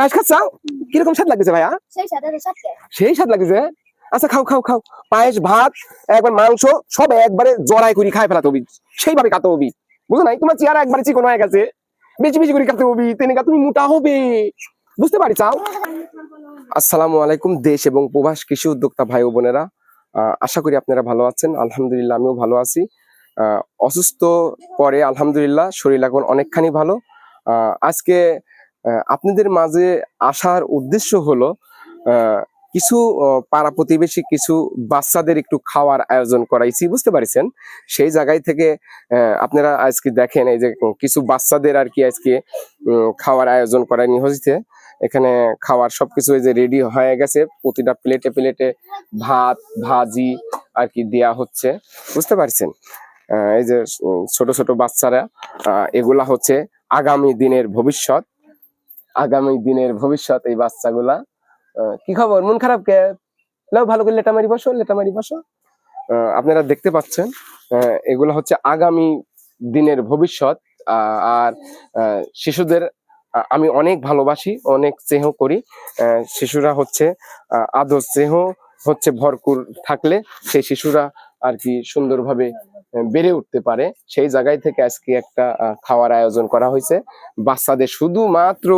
পায়েস খাচ্ছাও কীরকম স্বাদ লাগতেছে ভাইয়া? সেই স্বাদ লাগতেছে আচ্ছা খাও খাও খাও। পায়েস ভাত একবার মাংস সব একবারে জড়াই করে খাই ফেলাতে হবি। সেইভাবে খাতে হবি। বুঝো নাই? তোমার চেয়ার একবারে চিকন হয়ে গেছে। বেশি বেশি করে খাতে হবি। তেনে তুমি মোটা হবে। বুঝতে পারি চাও আসসালামু আলাইকুম দেশ এবং প্রবাস কৃষি উদ্যোক্তা ভাই ও বোনেরা। আহ, আশা করি আপনারা ভালো আছেন। আলহামদুলিল্লাহ আমিও ভালো আছি। আহ, অসুস্থ পরে আলহামদুলিল্লাহ শরীর এখন অনেকখানি ভালো। আহ, আজকে আপনাদের মাঝে আসার উদ্দেশ্য হলো কিছু পাড়া প্রতিবেশী কিছু বাচ্চাদের একটু খাওয়ার আয়োজন করাইছি, বুঝতে পারছেন? সেই জায়গায় থেকে আপনারা আজকে দেখেন এই যে কিছু বাচ্চাদের আর কি আজকে খাওয়ার আয়োজন করায়নি হয়েছে এখানে খাওয়ার সবকিছু এই যে রেডি হয়ে গেছে, প্রতিটা প্লেটে প্লেটে ভাত, ভাজি আর কি দেয়া হচ্ছে, বুঝতে পারছেন? এই যে ছোট ছোট বাচ্চারা এগুলা হচ্ছে আগামী দিনের ভবিষ্যৎ। আগামী দিনের ভবিষ্যৎ এই বাচ্চাগুলা কি খবর? মন খারাপ কে? লাও ভালো করে লেটা মারি বসো, লেটা মারি বসো। আপনারা দেখতে পাচ্ছেন এগুলো হচ্ছে আগামী দিনের ভবিষ্যৎ আর শিশুদের আমি অনেক ভালোবাসি, অনেক স্নেহ করি। শিশুরা হচ্ছে আদর স্নেহ হচ্ছে ভরপুর থাকলে সেই শিশুরা আর কি সুন্দরভাবে বেড়ে উঠতে পারে। সেই জায়গায় থেকে আজকে একটা খাওয়ার আয়োজন করা হয়েছে। বাচ্চাদের শুধুমাত্র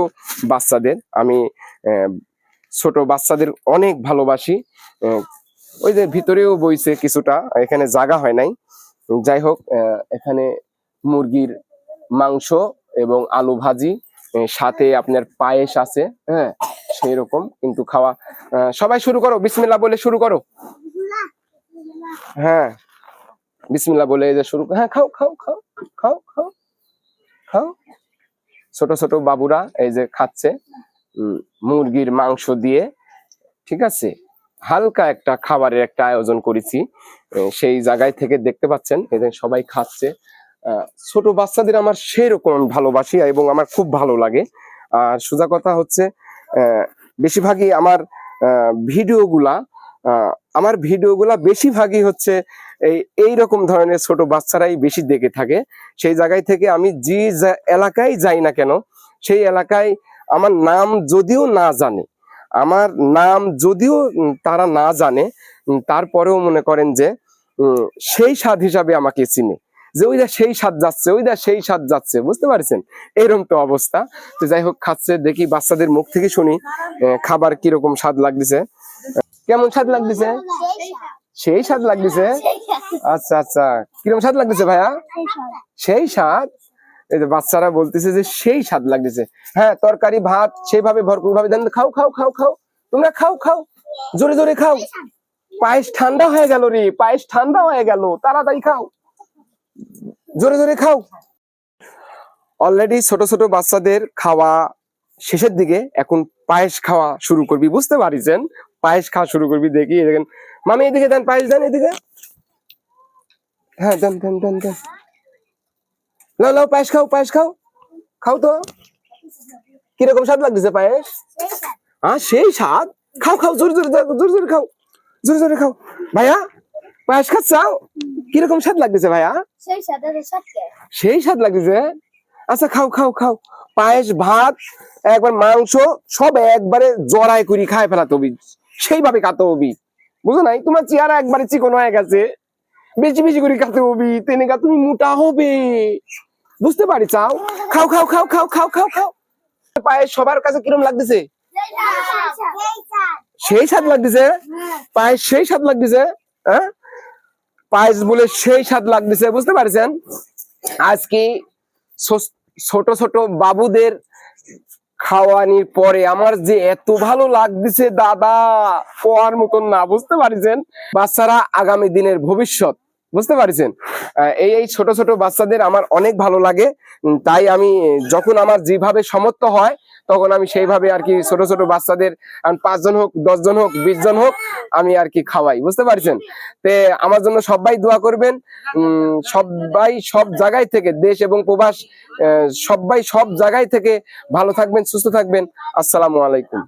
বাচ্চাদের আমি ছোট বাচ্চাদের অনেক ভালোবাসি। ওই যে ভিতরেও বইছে কিছুটা এখানে জায়গা হয় নাই। যাই হোক আহ, এখানে মুরগির মাংস এবং আলু ভাজি সাথে আপনার পায়েস আছে হ্যাঁ সেই রকম কিন্তু খাওয়া। আহ, সবাই শুরু করো বিসমিল্লাহ বলে শুরু করো। হ্যাঁ। বিসমিল্লাহ বলে যে শুরু হ্যাঁ খাও খাও খাও খাও খাও খাও। ছোট ছোট বাবুরা এই যে খাচ্ছে মুরগির মাংস দিয়ে, ঠিক আছে? হালকা একটা খাবারের একটা আয়োজন করেছি সেই জায়গায় থেকে দেখতে পাচ্ছেন এদের সবাই খাচ্ছে। ছোট বাচ্চাদের আমার সেই রকম ভালোবাসি এবং আমার খুব ভালো লাগে। আর সোজা কথা হচ্ছে বেশিরভাগই আমার ভিডিওগুলা আমার ভিডিওগুলা বেশিরভাগই হচ্ছে এই এই রকম ধরনের ছোট বাচ্চারাই বেশি দেখে থাকে। সেই জায়গায় থেকে আমি যে এলাকায় যাই না কেন সেই এলাকায় আমার নাম যদিও না জানে আমার নাম যদিও তারা না জানে তারপরেও মনে করেন যে সেই স্বাদ হিসাবে আমাকে চিনে যে ওইটা সেই স্বাদ যাচ্ছে ওইটা সেই স্বাদ যাচ্ছে বুঝতে পারছেন? এরকম তো অবস্থা। তো যাই হোক খাচ্ছে দেখি বাচ্চাদের মুখ থেকে শুনি খাবার কীরকম স্বাদ লাগতেছে। কেমন স্বাদ লাগতেছে? সেই স্বাদ। লাগতেছে? আচ্ছা আচ্ছা। কীরকম স্বাদ লাগতেছে ভাইয়া? সেই স্বাদ? এই যে বাচ্চারা বলতেছে যে সেই স্বাদ লাগতেছে। হ্যাঁ তরকারি, ভাত সেইভাবে ভরপুর ভাবে খাও খাও খাও খাও। তোমরা খাও খাও। জোরে জোরে খাও। পায়েস ঠান্ডা হয়ে গেল রে। পায়েস ঠান্ডা হয়ে গেল। তাড়াতাড়ি খাও। জোরে জোরে খাও। অলরেডি ছোট ছোট বাচ্চাদের খাওয়া শেষের দিকে এখন পায়েস খাওয়া শুরু করবি। বুঝতে পারিছেন? পায়েস খাওয়া শুরু করবি দেখি। দেখেন। মামি, এদিকে দেন পায়েস, দেন এদিকে। হ্যাঁ দেন দেন দেন দেন। লাও লাও পায়েস খাও পায়েস খাও। খাও তো। কীরকম স্বাদ লাগতেছে পায়েস? হ্যাঁ সেই স্বাদ। খাও খাও জোরে জোরে দাও, জোরে জোরে খাও। জোরে জোরে খাও। ভাইয়া পায়েস খাচ্ছাও কীরকম স্বাদ লাগতেছে ভাইয়া? সেই স্বাদ লাগতেছে। আচ্ছা খাও খাও খাও। পায়েস ভাত একবার মাংস সব একবারে জড়াই করি খায় ফেলাতে হবি সেইভাবে হবি বুঝো নাই? তোমার চেয়ারা একবারে চিকন হয়ে গেছে। বেশি বেশি করে খাতে হবি, তেনে গা তুমি মোটা হবে। বুঝতে পারি চাও খাও খাও খাও খাও খাও খাও খাও। পায়েস সবার কাছে কিরম লাগতেছে? সেই স্বাদ লাগতেছে? পায়েস সেই স্বাদ লাগতেছে? হ্যাঁ? পায়েস বলে সেই স্বাদ লাগতেছে, বুঝতে পারছেন? আজকে ছোট ছোট বাবুদের খাওয়ানির পরে আমার যে এত ভালো লাগতেছে, দাদা, কোয়ার মতন না, বুঝতে পারছেন? বাচ্চারা আগামী দিনের ভবিষ্যৎ। বুঝতে পারছেন? এই এই ছোট ছোট বাচ্চাদের আমার অনেক ভালো লাগে। তাই আমি, যখন আমার যেভাবে সমর্থ হয়, তখন আমি সেইভাবে আর কি ছোট ছোট বাচ্চাদের পাঁচজন হোক, দশজন হোক বিশ জন হোক, আমি আর কি খাওয়াই। বুঝতে পারছেন? তে, আমার জন্য সবাই দোয়া করবেন। সবাই সব জায়গায় থেকে, দেশ এবং প্রবাস সবাই সব জায়গায় থেকে ভালো থাকবেন, সুস্থ থাকবেন। আসসালামু আলাইকুম।